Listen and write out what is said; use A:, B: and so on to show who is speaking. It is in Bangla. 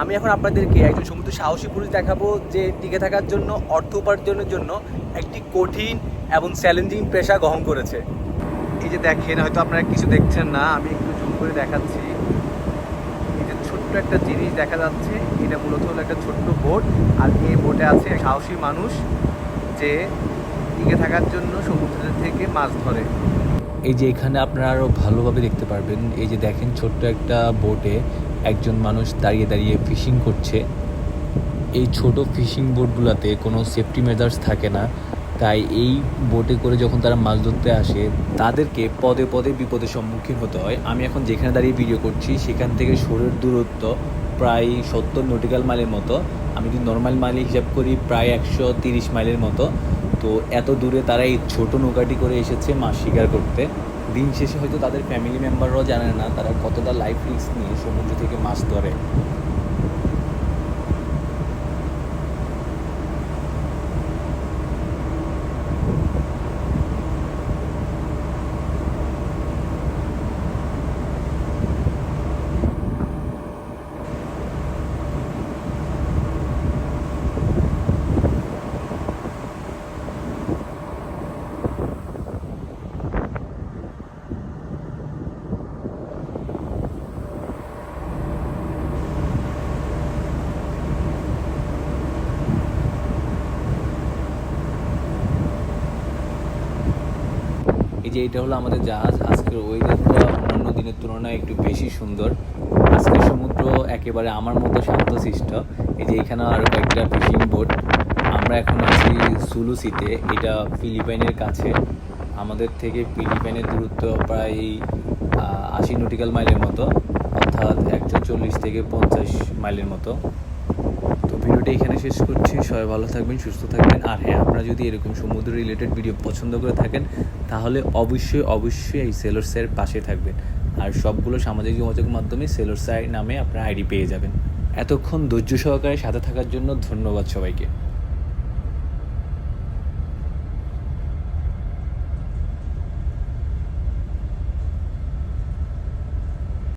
A: আমি এখন আপনাদেরকে একজন সমুদ্র সাহসী পুরুষ দেখাবো যে টিকে থাকার জন্য, অর্থ উপার্জনের জন্য একটি কঠিন এবং চ্যালেঞ্জিং পেশা গ্রহণ করেছে। এই যে দেখেন, হয়তো আপনারা কিছু দেখছেন না, আমি একটু জুম করে দেখাচ্ছি। এই যে ছোট্ট একটা জিনিস দেখা যাচ্ছে, এটা মূলত হলো একটা ছোট্ট বোট, আর এই বোটে আছে সাহসী মানুষ যে টিকে থাকার জন্য সমুদ্রের থেকে মাছ ধরে।
B: এই যে এখানে আপনারা আরও ভালোভাবে দেখতে পারবেন, এই যে দেখেন ছোট্ট একটা বোটে একজন মানুষ দাঁড়িয়ে দাঁড়িয়ে ফিশিং করছে। এই ছোট ফিশিং বোটগুলোতে কোনো সেফটি মেজার্স থাকে না। তাই এই বোটে করে যখন তারা মাছ ধরতে আসে, তাদেরকে পদে পদে বিপদের সম্মুখীন হতে হয়। আমি এখন যেখানে দাঁড়িয়ে ভিডিও করছি, সেখান থেকে শরীর দূরত্ব প্রায় সত্তর নটিক্যাল মাইলের মতো। আমি যদি নর্মাল মাইল হিসাব করি, প্রায় একশো তিরিশ মাইলের মতো। তো এত দূরে তারা এই ছোটো নৌকাটি করে এসেছে মাছ শিকার করতে। দিন শেষে হয়তো তাদের ফ্যামিলি মেম্বাররাও জানে না তারা কতটা লাইফ রিস্ক নিয়ে সমুদ্র থেকে মাছ ধরে। যে এটা হলো আমাদের জাহাজ, আজকের ওয়েদারটা অন্যান্য দিনের তুলনায় একটু বেশি সুন্দর। আজকের সমুদ্র একেবারে আমার মতো শান্তশিষ্ট। এই যে এখানে আরও কয়েকটা ফিশিং বোট আমরা এখন আছি সুলুসিতে এটা ফিলিপাইনের কাছে। আমাদের থেকে ফিলিপাইনের দূরত্ব প্রায় আশি নটিক্যাল মাইলের মতো। অর্থাৎ একশো চল্লিশ থেকে পঞ্চাশ মাইলের মতো। ভিডিওটা এখানে শেষ করছি। সবাই ভালো থাকবেন, সুস্থ থাকবেন। আর হ্যাঁ আপনারা যদি এরকম সমুদ্র রিলেটেড ভিডিও পছন্দ করে থাকেন, তাহলে অবশ্যই অবশ্যই এই সেলরসের পাশে থাকবেন। আর সবগুলো সামাজিক যোগাযোগ মাধ্যমে সেলরসাই নামে আপনারা আইডি পেয়ে যাবেন। এতক্ষণ ধৈর্য সহকারে সাথে থাকার জন্য ধন্যবাদ সবাইকে।